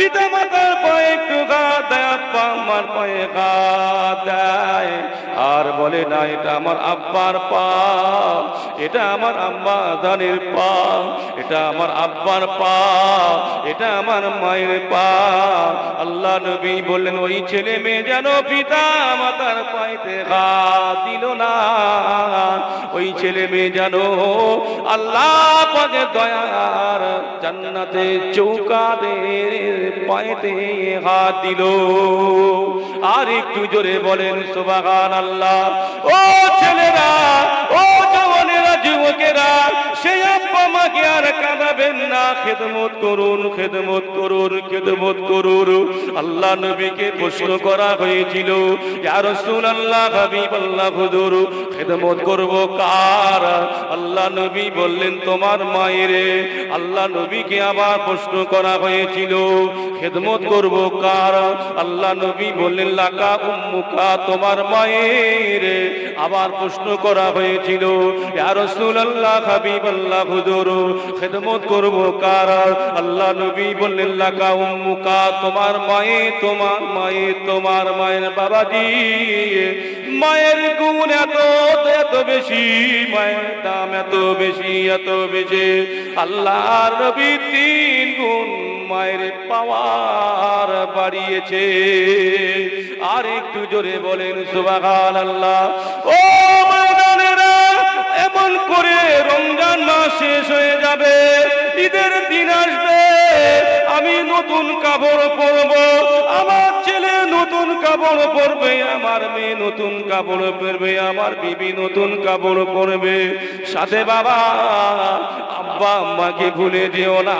পিতা মাতার পায়ে একটু গা দেয়, আব্বা আম্মার পায়ে গা দেয়। আর বলে, না, এটা আমার আব্বার পা, এটা আমার আম্মা দানের পা, এটা আমার আব্বার পা, এটা আমার মায়ের পা। আল্লাহ নবী বললেন, ওই ছেলে মেয়ে যেন পিতা মাতার পাইতে গা দিল না, ওই ছেলে মেয়ে যেন আল্লাহ পাকে দয়ার, জান্নাতে চৌকাদের পায়েতে হাত দিল। আর একটু জোরে বলেন সুবাগান আল্লাহ ও ছেলেরা যুবকেরা সেই আব্বা মাকে আর কাঁদাবেন না। খেদমত করুন খেদমত করুন খেদমত করুন। আল্লাহ নবীকে প্রশ্ন করা হয়েছিল, ইয়া রাসূলুল্লাহ, হাবিবাল্লাহ হুজুর, খেদমত করব কার? আল্লাহ নবী বললেন, তোমার মায়ের। আল্লাহ নবীকে আবার প্রশ্ন করা হয়েছিল, খেদমত করব কার? আল্লাহ নবী বললেন, লাকা উম্মুকা, তোমার মায়ের। আবার প্রশ্ন করা হয়েছিল ইয়া রাসূলুল্লাহ, হাবিবাল্লাহ, হুজুর, খেদমত করব কার? আল্লাহ নবী বললেন, লাকা উম্মুকা, তোমার মায়ে তোমার মায়ে, তোমার মায়ের বাবাজি। মায়ের গুণ এত এত বেশি, মায়ের দাম এত বেশি এত বেশি। আল্লাহর নবী তিন গুণ মায়ের পাওয়ার বাড়িয়েছে। আর একটু জোরে বলেন সুবাহান আল্লাহ ও এমন করে রমজান মাস শেষ হয়ে যাবে ঈদের দিন আসবে। আমি নতুন কাপড় পরব। আমার ছেলে নতুন কাপড় পরবে, আমার মেয়ে নতুন কাপড় পরবে, আমার বিবি নতুন কাপড় পরবে। সাথে বাবা, আব্বা আম্মাকে ভুলে যেও না,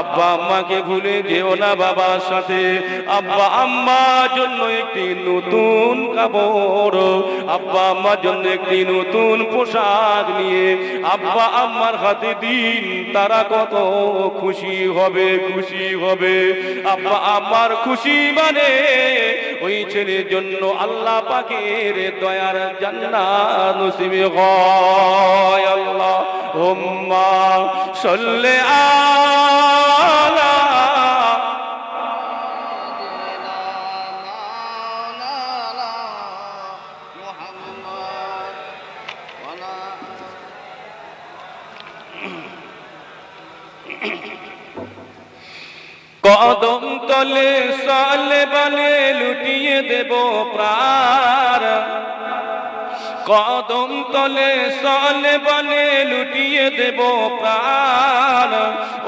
আব্বা আম্মাকে ভুলে যেও না বাবার সাথে। আব্বা আম্মার জন্য একটি নতুন কাপড়, আব্বা আম্মার জন্য একটি নতুন পোশাক নিয়ে, আব্বা আম্মার হাতে দিন, তারা কত খুশি হবে। খুশি হবে। আব্বা আম্মার খুশি মানে ওই ছেলের জন্য আল্লাহ পাকের দয়ার জান্নাত নসিবে হয় আল্লাহ। হুম্মা সল্লে আলা। কদম তলে সালে বালে লুটিয়ে দেব প্রার কদম তলে সালে বালে লুটিয়ে দেব প্রাণ।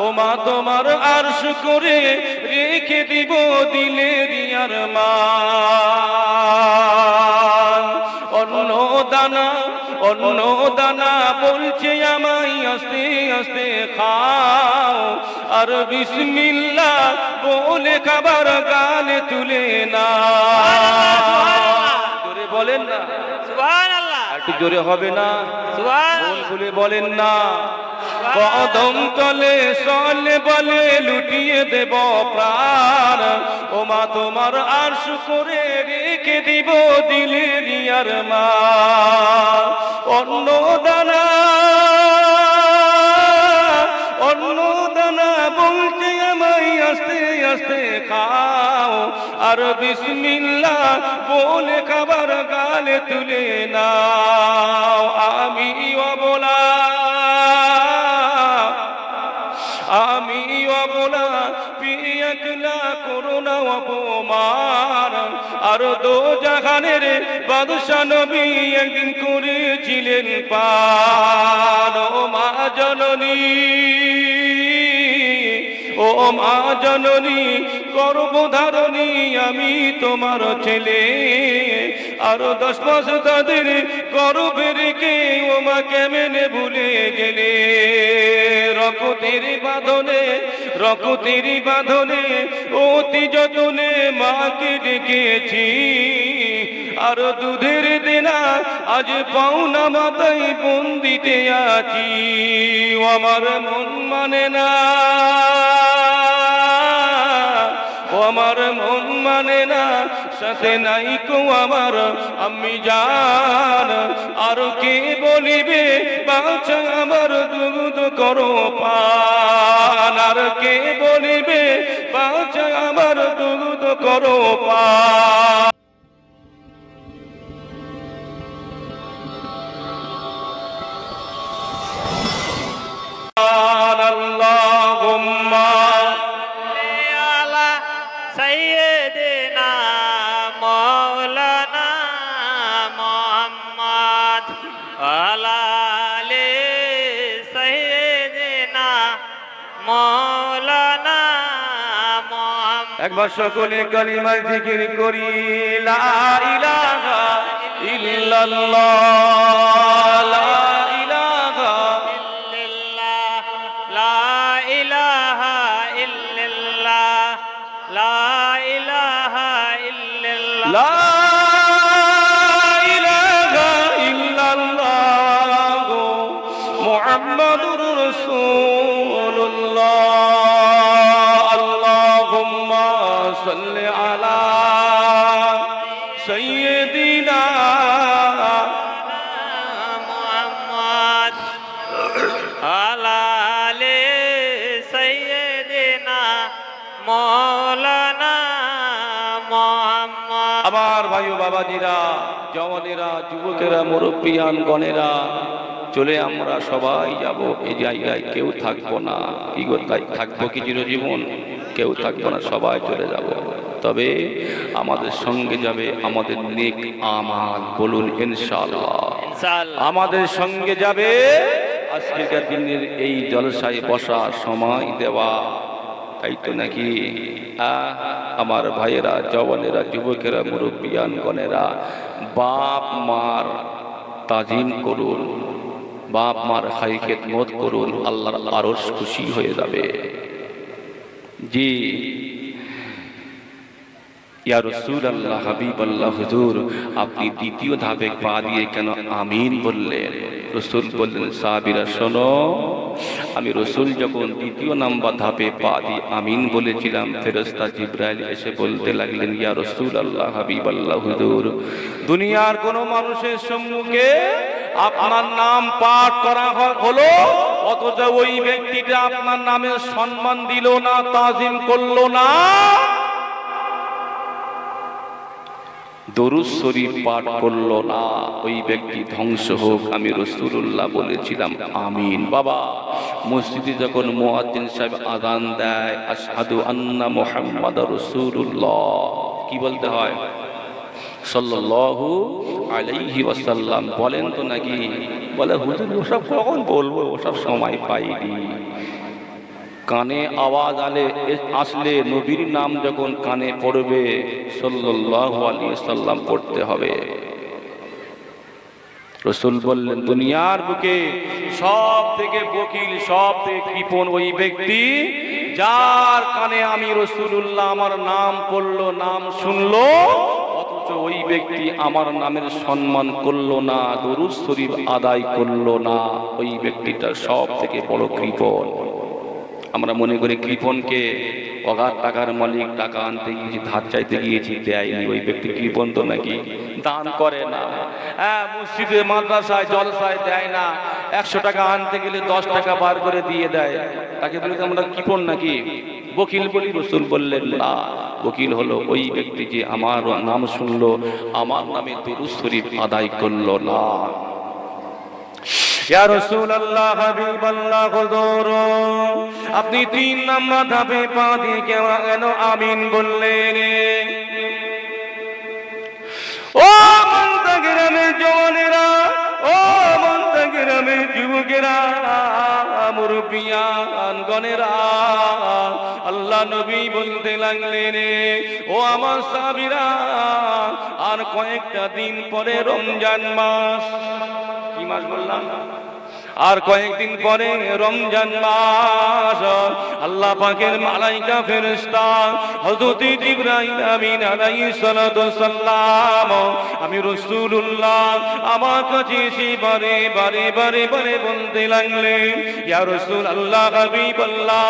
ও মা তোমার আরশ করে রেখে দিব দিলে রিয়ার মা অন্য দানা অন্য দানা বলছে আমায়, আস্তে আস্তে খাও। আর বিসমিল্লা বলে খাবার গালে তুলে না। জোরে বলেন না। একটু জোরে হবে না। খুলে বলেন না। কদম তলে সলে বলে লুটিয়ে দেব প্রাণ। ও মা তোমার আরশ করে রেখে দিব দিলে রিয়ার মা। অন্য দানা বলতে আমায় আস্তে আস্তে খাও। আর বিসমিল্লা বলে খাবার গালে তুলে নাও। আমি অবলা আমি অবলা, পিয়াকলা করোনা অপমান। আর দো জাহানের বাদশা নবী একদিন করেছিলেন ও মা জননী ও মা জননী গর্ভধারণী আমি তোমার ছেলে। আরও দশ মাস তাদের গর্ভে রেখে ও মা কেমনে ভুলে গেলে? রকতের বাঁধনে রকতের বাঁধনে অতি যতনে মাকে ডেকেছি। আর দুধের দেনা আজ পাওনা মাথায় বন্দিতে আছি। আমার মন মানে না। আমার মন মানে না, সাথে নাই কো আমার। আমি জান, আর কে বলিবে বাচ্চা আমার দুধ করো পান। আর কে বলিবে বাচ্চা আমার দুধ করো পান। একবার সকলে কালিমায় জিকির করি লা ইলাহা ইল্লাল্লাহ। বাবাজিরা জওয়ানেরা যুবকেরা মুরব্বিয়ান গণেরা চলে আমরা সবাই যাব। এই জায়গায় কেউ থাকব না। কি থাকব কি চিরজীবন? কেউ থাকব না সবাই চলে যাব। তবে আমাদের সঙ্গে যাবে আমাদের নেক আমাল বলুন ইনশাআল্লাহ। ইনশাআল্লাহ। আমাদের সঙ্গে যাবে আজকের দিনের এই জলসায় বসা সময় দেওয়া। তাই তো নাকি আমার ভাইয়েরা, জওয়ানেরা, যুবকেরা মুরব্বিয়ান গণেরা বাপ মার তাজিম করুন, বাপ মার খাই খেদমত করুন, আল্লাহর আরস খুশি হয়ে যাবে। জি। ইয়া আল্লাহ আপনি দ্বিতীয় ধাপে পা দিয়ে কেন আমিন বললেন? রসুল বললেন, সাহাবিরা, শোনো আমি রসুল যখন দ্বিতীয় নাম্বার ধাপে পা দি আমিন বলেছিলাম ফেরস্তা জিব্রাইল এসে বলতে লাগলেন, ইয়া রসুল আল্লাহ হাবিব আল্লাহ হুজুর, দুনিয়ার কোন মানুষের সম্মুখে আপনার নাম পাঠ করা হলো, অথচ ওই ব্যক্তিটা আপনার নামে সম্মান দিল না, তাজিম করল না। দরুদ শরীফ পাঠ করল না, ওই ব্যক্তি ধ্বংস হোক আমি রসুল্লাহ বলেছিলাম, আমিন। বাবা, মসজিদে যখন মুয়াজ্জিন সাহেব আজান দেয়, আশহাদু আন্না মুহাম্মাদ রসুল্লাহ কি বলতে হয়? সাল্লাল্লাহু আলাইহি ওয়াসাল্লাম বলেন তো নাকি? বলে, হুজুর, ওসব কখন বলব? ওসব সময় পাইনি। কানে আওয়াজ আলে আসলে নবীর নাম যখন কানে পড়বে সাল্লাম পড়তে হবে। রসুল বললেন, দুনিয়ার বুকে সব থেকে বকিল সব থেকে কৃপণ ওই ব্যক্তি যার কানে আমি রসুল্লাহ আমার নাম পড়ল নাম শুনলো, অথচ ওই ব্যক্তি আমার নামের সম্মান করল না, দরুদ শরীফ আদায় করল না। ওই ব্যক্তিটা সব থেকে বড় কৃপণ। আমরা মনে করি কৃপনকে অগাধ টাকার মালিক, টাকা আনতে গিয়েছি, ধার চাইতে গিয়েছি, দেয়নি। ওই ব্যক্তি কৃপণ তো নাকি? দান করে না। হ্যাঁ মসজিদে, মাদ্রাসায়, জলসায় দেয় না। একশো টাকা আনতে গেলে দশ টাকা বার করে দিয়ে দেয়। তাকে বলে আমরা কৃপন নাকি? বকিল বলি, রসুল বললেন, না। বকিল হলো ওই ব্যক্তি যে আমার নাম শুনলো, আমার নামে দুরুদ শরীফ আদায় করল। না। আপনি তিন নাম্বার ধাপে পা দিয়ে কেন আমিন বললেন। ও মন্তা গ্রামের জওয়ানেরা, ও মন্তা গ্রামের যুবকেরা আল্লাহ নবী বলতে ও আমার আর কয়েকটা দিন পরে রমজান মাস। মাস বললাম। আর কয়েকদিন পরে রমজান মাস, আল্লাহ পাকের মালাইকা ফেরেশতা হযরত জিবরাইল আমিন আলাইহিস সালাতু সাল্লাম আমি রাসূলুল্লাহ, আমার কাছে এসে বারে বারে বারে বারে বলতে লাগলেন, ইয়া রাসূল আল্লাহ হাবিবাল্লাহ,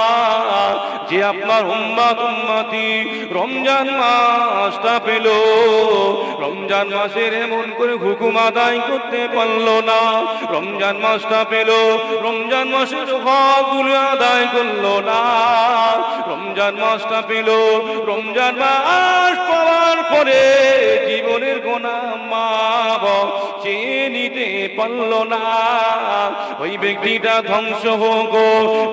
যে আপনার উম্মত, উম্মতি রমজান মাসটা পেল, রমজান মাসের এমন করে হুকুম আদায় করতে পারল না, রমজান মাসটা রমজান মাসের হকগুলো আদায় করল না। রমজান মাসটা পেল। রমজান মাস পাওয়ার পরে জীবনের গোনা মাপ চেয়ে নিতে পারল না। ওই ব্যক্তিটা ধ্বংস হোক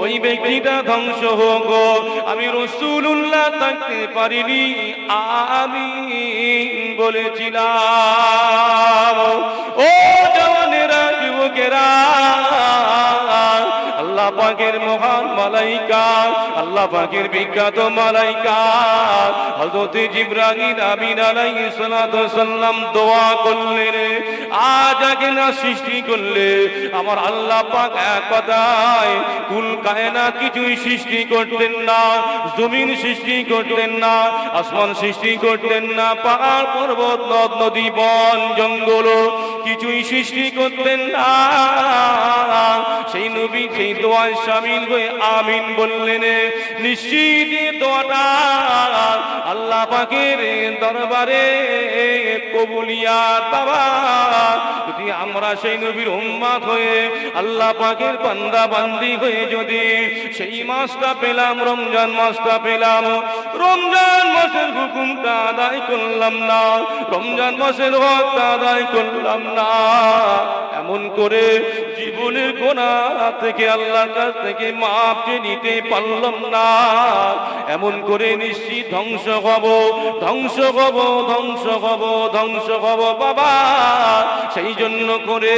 ওই ব্যক্তিটা ধ্বংস হোক আমি রসুল্লাহ থাকতে পারিনি, আমি বলেছিলাম, ও যুবকেরা আল্লাহ পাকের মহান মালাইকা, আল্লাহ পাকের বিখ্যাত মালাইকা। হযরত জিবরাইল আমিন আলাইহিস সালাতু সাল্লাম দোয়া করলেন, আজ আগে না সৃষ্টি করলে, আমার আল্লাহ পাক এক কথায়, কুল কায়নাত কিছুই সৃষ্টি করতেন না, জমিন সৃষ্টি করতেন না, আসমান সৃষ্টি করতেন না, পাহাড় পর্বত, নদ, নদী, বন, জঙ্গল কিছুই সৃষ্টি করতেন না। সেই নবী সেই দোয়ায় সামিল হয়ে আমিন বললেন, নিশ্চিত দোয়াটা আল্লাহ পাকের দরবারে কবুলিয়াত বাবা। যদি আমরা সেই নবীর উম্মাদ হয়ে আল্লাহ পাকের বান্দা বান্দি হয়ে যদি সেই মাসটা পেলাম, রমজান মাসটা পেলাম, রমজান মাসের হুকুমটা আদায় করলাম না, রমজান মাসের হকটা আদায় করলাম না এমন করে জীবনের গোনা থেকে আল্লাহর কাছ থেকে মাপকে নিতে পারলাম না। এমন করে নিশ্চিত ধ্বংস হব ধ্বংস হব ধ্বংস হব ধ্বংস হব বাবা। সেই জন্য করে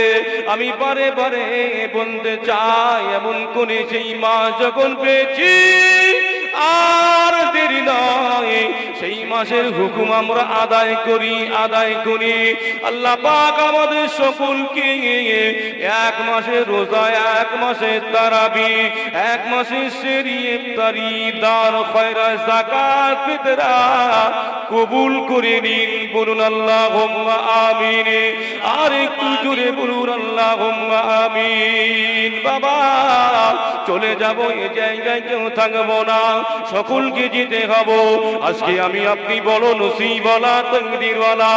আমি বারে বারে বলতে চাই, এমন করে সেই মা যখন পেয়েছি আর দেরি নয়। সেই মাসের হুকুম আমরা আদায় করি আদায় করি। আল্লাহ পাক আমাদের সকলকে এক মাসে রোজা, এক মাসে তারাবি, এক মাসে সেরি তারি, দান, খয়রা, যাকাত, ফিতরা কবুল করে নিন। বলুন, আল্লাহুম্মা আমিন। আর একটু জোরে বলুন, আল্লাহুম্মা আমিন। বাবা, চলে যাব, এ জায়গায় কেউ থাকব না। সকলকে যেতে হব। আজকে আমি আপনি বলো নসিবলা তকদিরওয়ালা।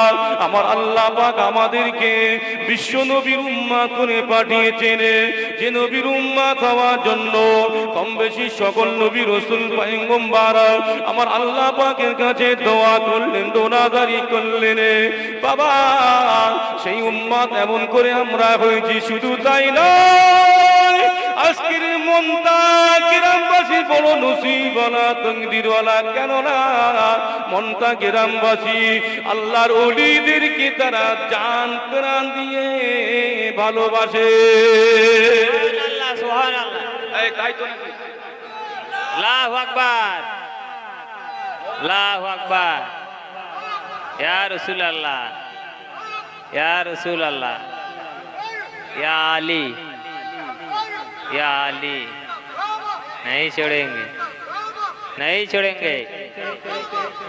আমার আল্লাহ পাক আমাদেরকে বিশ্ব নবীর উম্মাত করে পাঠিয়েছেন। যে নবীর উম্মাত হওয়ার জন্য কম বেশি সকল নবী রসুল, পয়গম্বর আমার আল্লাহ পাকের কাছে দোয়া করলেন, দোনাদারি করলেন। বাবা, সেই উম্মাত এমন করে আমরা হয়েছি, শুধু তাই নয়। আজকের মনটা গ্রামবাসী বড় নসিবলা তঙ্গিরওয়ালা কেন না মনটা গ্রামবাসী আল্লাহর অলিদেরকে তারা জান প্রাণ দিয়ে ভালোবাসে। সুহান আল্লাহ নাকি? আল্লাহু আলী। या अली नहीं छोड़ेंगे नहीं छोड़ेंगे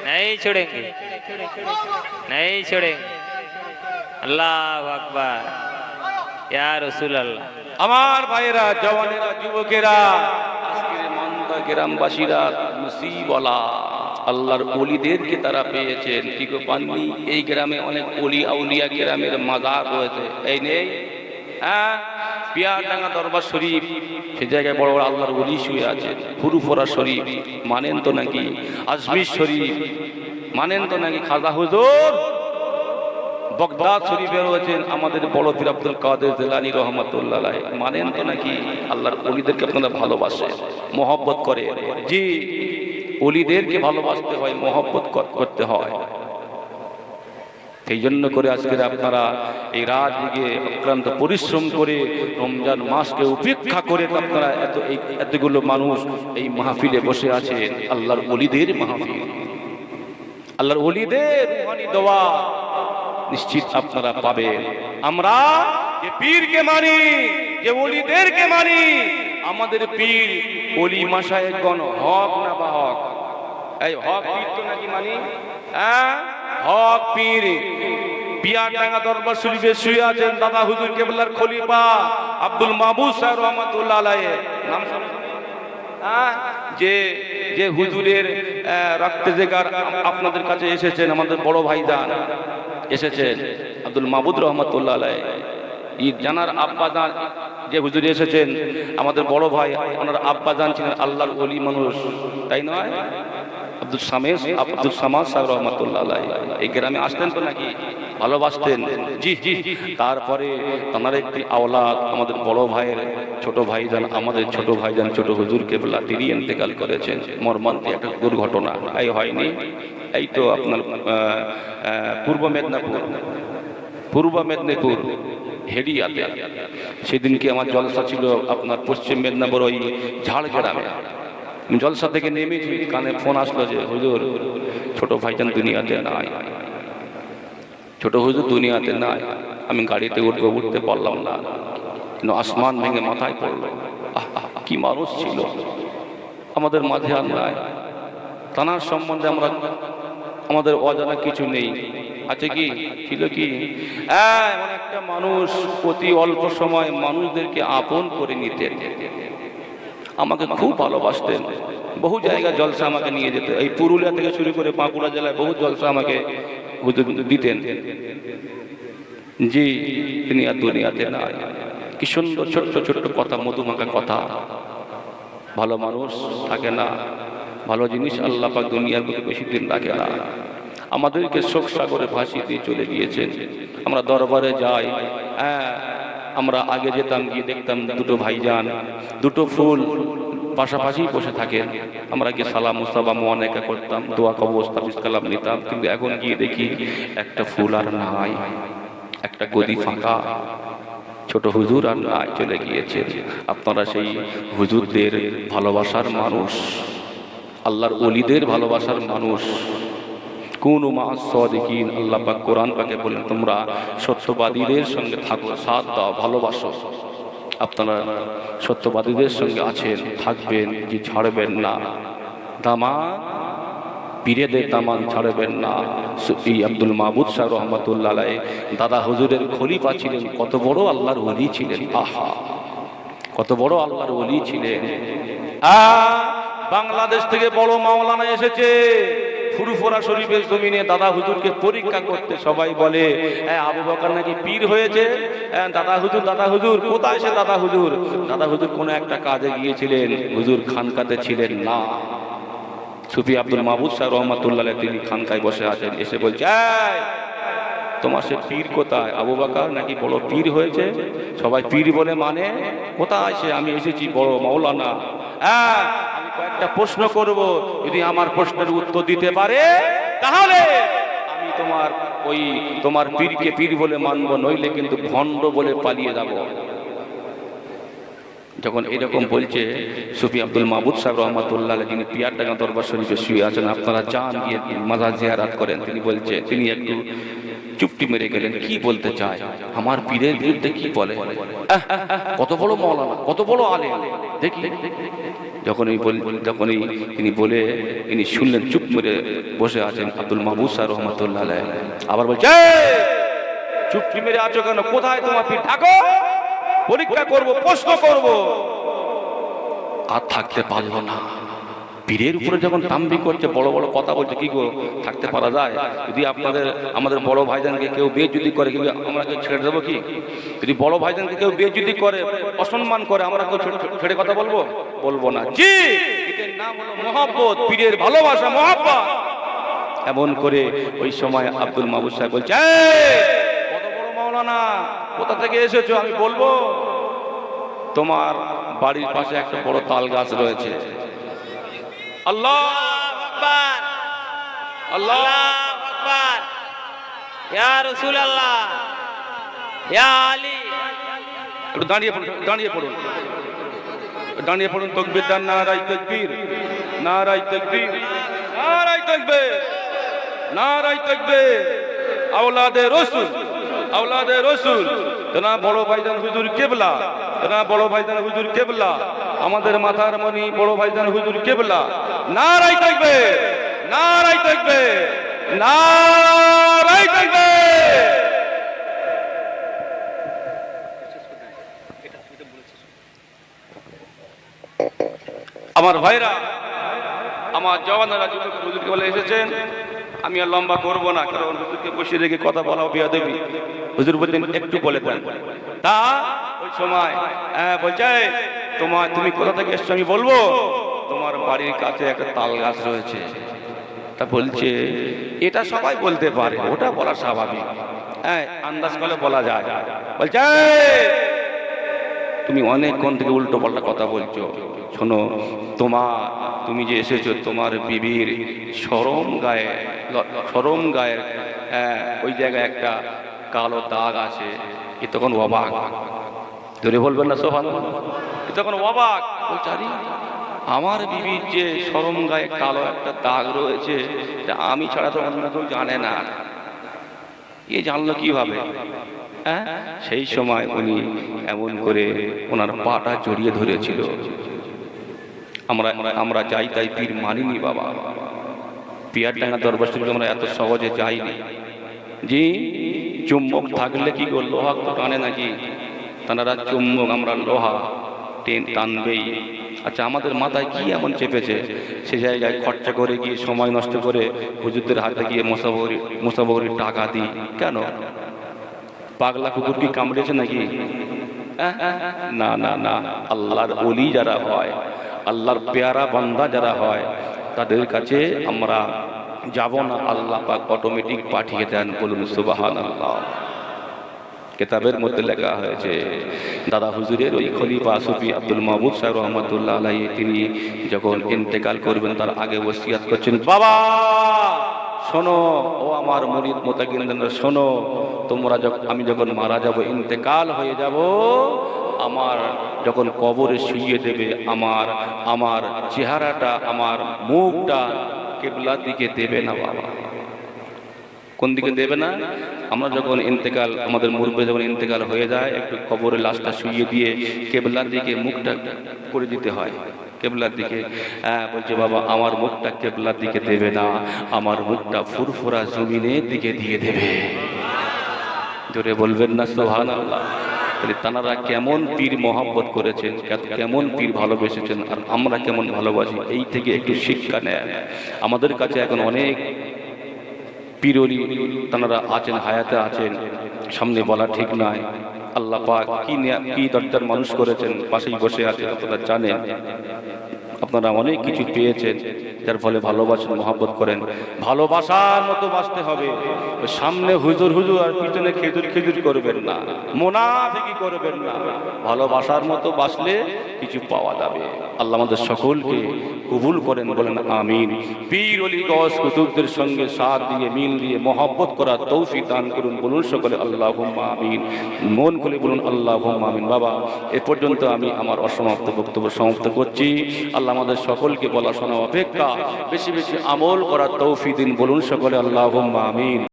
नहीं छोड़ेंगे नहीं छोड़ेंगे अल्लाह अकबर या रसूल अल्लाह আমার ভাইয়েরা জওয়ানেরা যুবকেরা আজকের মন্দা গ্রামবাসীরা মুসিবলা আল্লাহর অলিদেরকে তারা পেয়েছেন কি গো পাননি এই গ্রামে অনেক অলি আউলিয়া গ্রামের মাজার রয়েছে এই নেই হ্যাঁ পিয়ারডাঙ্গা দরবার শরীফ, সে জায়গায় বড় বড় আল্লাহর অলি শুয়ে আছে ফুরুফরা শরীফ, মানেন তো নাকি আজমির শরীফ, মানেন তো নাকি খাজা হুজুর? বগদাদ শরীফে রয়েছেন আমাদের বড় পীর আব্দুল কাদের জেলানি রহমতুল্লাহ মানেন তো নাকি আল্লাহর অলিদেরকে আপনারা ভালোবাসে মহব্বত করে? জি অলিদেরকে ভালোবাসতে হয়, মহব্বত করতে হয়। সেই জন্য করে আজকের আপনারা এই রাত দিকে অক্লান্ত পরিশ্রম করে রমজান মাসকে উপেক্ষা করে আপনারা এত এই এতগুলো মানুষ এই মাহফিলে বসে আছেন আল্লাহর অলিদের মাহফিল। আল্লাহর অলিদের দোয়া নিশ্চিত আপনারা পাবেন। আমরা যে পীরকে মানি, যে অলিদেরকে মানি, আমাদের পীর অলি মাসায় গণ হক না বা হক? এই হক পীর তো নাকি মানি? হ্যাঁ? হক পীর পিয়ারডাঙ্গা দরবার শরীফে শুয়ে আছেন দাদা হুজুর কেবলার খলিফা আব্দুল মাহবুব সাহেব রহমতুল্লাহ আলাইহি নাম? হ্যাঁ? যে যে হুজুরের রক্তে জেগার আপনাদের কাছে এসেছেন আমাদের বড় ভাইদান এসেছেন আব্দুল মাহবুদ রহমতুল্লাহ আলাইহি ঈদ জানার আব্বাজান যে হুজুর এসেছেন, আমাদের বড় ভাই, ওনার আব্বাজান ছিলেন আল্লাহর ওলি মানুষ তাই নয় আব্দুল সামেস আব্দুল সামাদ সাহেব রহমতুল্লাহ এই গ্রামে আসতেন তো নাকি? ভালোবাসতেন। জি জি। তারপরে তার একটি আওলাদ, আমাদের বড় ভাইয়ের ছোট ভাইজান, আমাদের ছোট ভাইজান, ছোট হুজুর কেবলা, তিনি ইন্তেকাল করেছেন। মর্মান্তিক একটা দুর্ঘটনা। এই হয়নি? এই তো আপনার পূর্ব মেদিনীপুর। পূর্ব মেদিনীপুর, হেডিয়াতে। সেদিনকে আমার জলসা ছিল আপনার পশ্চিম মেদিনীপুর ওই ঝাড়গ্রামে। জলসা থেকে নেমেছি, কানে ফোন আসলো যে, হুজুর, ছোট ভাইজান দুনিয়াতে নাই। ছোট হুজুর দুনিয়াতে নাই। আমি গাড়িতে উঠবো, উঠতে পারলাম না। কিন্তু আসমান ভেঙে মাথায় পড়ল। কি মানুষ ছিল। আমাদের মাঝে আর নাই। তানার সম্বন্ধে আমরা, আমাদের অজানা কিছু নেই। আছে কি? ছিল কি? হ্যাঁ একটা মানুষ অতি অল্প সময় মানুষদেরকে আপন করে নিতেন। আমাকে খুব ভালোবাসতেন। বহু জায়গা জলসা আমাকে নিয়ে যেত। এই পুরুলিয়া থেকে শুরু করে বাঁকুড়া জেলায় বহু জলসা আমাকে দিতেন। জি তিনি আর দুনিয়াতে নাই। কি সুন্দর ছোট্ট ছোট্ট কথা, মধুমাখা কথা। ভালো মানুষ থাকে না। ভালো জিনিস আল্লাহ পাক দুনিয়ার বুকে বেশি দিন রাখে না। আমাদেরকে শোক সাগরে ভাসিয়ে দিয়ে চলে গিয়েছেন। আমরা দরবারে যাই। হ্যাঁ আমরা আগে যেতাম, গিয়ে দেখতাম দুটো ভাইজান, দুটো ফুল পাশাপাশি বসে থাকেন। আমরা গিয়ে সালাম মুস্তাবা মোয়ানেকা করতাম, দোয়া কবজ তাবিজ কালাম নিতাম। কিন্তু এখন গিয়ে দেখি একটা ফুল আর নাই, একটা গদি ফাঁকা। ছোট হুজুর আর নাই চলে গিয়েছে আপনারা সেই হুজুরদের ভালোবাসার মানুষ, আল্লাহর অলিদের ভালোবাসার মানুষ। কোন সদিকিন, আল্লাহ পাক কোরআন পাকে বলেন, তোমরা সত্যবাদীদের সঙ্গে থাকো, সাথ দাও, ভালোবাসো। আপনারা সত্যবাদীদের সঙ্গে আছেন, থাকবেন যে ছাড়বেন না। দামা, পীরেদের দামান ছাড়বেন না। এই আব্দুল মাহবুদ শাহ রহমতুল্লাহ দাদা হুজুরের খলিফা ছিলেন, কত বড় আল্লাহর ওলি ছিলেন। আহা, কত বড় আল্লাহর ওলি ছিলেন। বাংলাদেশ থেকে বড় মাওলানা এসেছে। ফুরুফোরা শরীফের জমিনে দাদা হুজুরকে পরীক্ষা করতে সবাই বলে হ্যাঁ আবু বকর নাকি পীর হয়েছে? হ্যাঁ, দাদা হুজুর দাদা হুজুর কোথায় সে দাদা হুজুর? দাদা হুজুর কোনো একটা কাজে গিয়েছিলেন হুজুর খানকাতে ছিলেন না। সুফি আব্দুল মাহবুদ শাহ রহমতুল্লাহ তিনি খানকায় বসে আছেন এসে বলছে "এই, তোমার সে পীর কোথায়? আবু বাকার নাকি বড় পীর হয়েছে? সবাই পীর বলে মানে? কোথায় সে? আমি এসেছি বড় মাওলানা। হ্যাঁ কয়েকটা প্রশ্ন করব যদি আমার প্রশ্নের উত্তর দিতে পারে তাহলে আমি তোমার ওই তোমার পীরকে পীর বলে মানবো নইলে কিন্তু ভণ্ড বলে পালিয়ে যাব। যখন এরকম বলছে সুফি আব্দুল মাহবুদ সাহেব রহমতুল্লাহ আলাইহি, পিয়ার পিয়ারডাঙ্গা দরবার শরীফে শুয়ে আছেন আপনারা যান গিয়ে মাজার জিয়ারাত করেন। তিনি বলছে তিনি একটু চুপটি মেরে গেলেন কি বলতে চায়? আমার পীরের বিরুদ্ধে কি বলে? কত বড় মৌলানা কত বড় আলে দেখি। যখন এই বল- যখন এই তিনি বলে, তিনি শুনলেন, চুপ মেরে বসে আছেন আব্দুল মাহবুদ সাহ রহমতুল্লাহ। আবার বলছে চুপ চুপটি মেরে আছো কেন? কোথায় তোমার পিঠ? থাকো পরীক্ষা করব, প্রশ্ন করব। আর থাকতে পারব না। পীরের উপরে যখন তাম্বি করছে বড় বড় কথা বলছে কি গো থাকতে পারা যায়? যদি আপনাদের আমাদের বড় ভাইজানকে কেউ বিয়ে যদি করে কি আমরা কেউ ছেড়ে দেবো কি? যদি বড় ভাইজানকে কেউ বিয়ে যদি করে অসম্মান করে আমরা কেউ ছেড়ে- কথা বলব? বলব না। জি! এটার মহাব্বত পীরের ভালোবাসা মহাব্বত। এমন করে ওই সময় আব্দুল মাহবুব সাহেব বলছে "এই, কত মাওলানা কোথা থেকে এসেছ? আমি বলব তোমার বাড়ির পাশে একটা বড় তাল গাছ রয়েছে। আল্লাহ আকবার। আল্লাহ আকবার। ইয়া রাসূলুল্লাহ। ইয়া আলী। একটু দাঁড়িয়ে পড়ুন দাঁড়িয়ে পড়ুন। দাঁড়িয়ে পড়ুন, তকবির দান নারাই তকবীর। নারাই তকবীর। নারাই তকবীর। নারাই তকবীর। আওলাদে রসুল। আওলাদে রসুল। জনাব বড় ভাইজান হুজুর কেবলা। এরা বড় ভাইজান হুজুর কেবলা। আমাদের মাথার মনি বড় ভাইজান হুজুর কেবলা। নারাই থাকবে নারাই থাকবে নারাই থাকবে। আমার ভাইরা, আমার জওয়ানেরা যুবক হুজুরকে বলে এসেছেন, আমি আর লম্বা করব না, কারণ হুজুরকে বসিয়ে রেখে কথা বলাও বিয়া দেবী হুজুর বলতেন, একটু বলে দেন। তা, ওই সময় হ্যাঁ বলছে তোমার, তুমি কোথা থেকে এসছো আমি বলব? তোমার বাড়ির কাছে একটা তাল গাছ রয়েছে। তা বলছে এটা সবাই বলতে পারে ওটা বলা স্বাভাবিক। হ্যাঁ আন্দাজ করলে বলা যায়। বলছে তুমি অনেকক্ষণ থেকে উল্টো পাল্টা কথা বলছো। শোনো তোমার তুমি যে এসেছ তোমার বিবির সরম গায়ে সরম গায়ের হ্যাঁ, ওই জায়গায় একটা কালো দাগ আছে এ তখন অবাক। ধরে বলবেন না সোহান? এ তখন অবাক। আমার বিবির যে সরম গায়ে কালো একটা দাগ রয়েছে আমি ছাড়া তো অন্য কেউ জানে না। এ জানলো কীভাবে? হ্যাঁ? সেই সময় উনি এমন করে ওনার পাটা জড়িয়ে ধরেছিল। আমরা আমরা যাই তাই পীর মানিনি বাবা। পিয়ার ডাঙ্গা দরবার আমরা এত সহজে যাইনি। জি, চুম্বক থাকলে কি গো, লোহা তো টানে নাকি? তারা চুম্বক আমরা, লোহা টেন টানবেই। আচ্ছা আমাদের মাথায় কি এমন চেপেছে? সে জায়গায় খরচা করে গিয়ে সময় নষ্ট করে হুজুরদের হাতে গিয়ে মোসাবরি মোসাবরির টাকা দিই। কেন? পাগলা কুকুর কি কামড়েছে নাকি? আহ, না না না। আল্লাহর অলি যারা হয় আল্লাহর পেয়ারা বান্দা যারা হয় তাদের কাছে আমরা যাব না। আল্লাহ পাক অটোমেটিক পাঠিয়ে দেন বলুন সুবাহান আল্লাহ কেতাবের মধ্যে লেখা হয়েছে। দাদা হুজুরের ওই খলিফা সুফি আব্দুল মাহবুব সাহেব রহমতুল্লাহ আলাই তিনি যখন ইন্তেকাল করবেন, তার আগে ওসিয়াত করছেন, বাবা, শোনো, ও আমার মরিদ মোতাকিনরা শোনো, তোমরা যখন আমি যখন মারা যাব, ইন্তেকাল হয়ে যাব, আমার যখন কবরে শুইয়ে দেবে, আমার আমার চেহারাটা, আমার মুখটা কেবলার দিকে দেবে না, বাবা। কোন দিকে দেবে না? আমরা যখন ইন্তেকাল, আমাদের মুরব্বী যখন ইন্তেকাল হয়ে যায়, একটু কবরে লাশটা শুইয়ে দিয়ে কেবলার দিকে মুখটা করে দিতে হয়। কেবলার দিকে হ্যাঁ বলছে, বাবা, আমার মুখটা কেবলার দিকে দেবে না, আমার মুখটা ফুরফুরা জমিনের দিকে দিয়ে দেবে। জোরে বলবেন না সোহান তাহলে তানারা কেমন পীর মহব্বত করেছেন কেমন পীর ভালোবেসেছেন, আর আমরা কেমন ভালোবাসি, এই থেকে একটু শিক্ষা নেয় আমাদের কাছে এখন অনেক পীরলি তারা আছেন, হায়াতে আছেন। সামনে বলা ঠিক নয়, আল্লাহ পাক কি কি দরজার মানুষ করেছেন, পাশেই বসে আছেন, আপনারা জানেন। আপনারা অনেক কিছু পেয়েছেন, যার ফলে ভালোবাসেন মহাব্বত করেন। ভালোবাসার মতো বাঁচতে হবে। সামনে হুজুর হুজুর, আর পিছনে খেজুর খেজুর করবেন না। মোনাফিকি করবেন না। ভালোবাসার মতো বাঁচলে কিছু পাওয়া যাবে। আল্লাহ আমাদের সকলকে কবুল করেন, বলেন আমিন। পীর অলি গস কুতুবদের সঙ্গে সাথ দিয়ে, মিল দিয়ে, মহব্বত করার তৌফিক দান করুন, বলুন সকলে আল্লাহ আমিন। মন খুলে বলুন আল্লাহ আমিন। বাবা, এ পর্যন্ত আমি আমার অসমাপ্ত বক্তব্য সমাপ্ত করছি। আল্লাহ আমাদের সকলকে বলা শোনা অপেক্ষা। বেশি বেশি আমল করার তৌফিক দিন, বলুন সকলে আল্লাহ আমিন।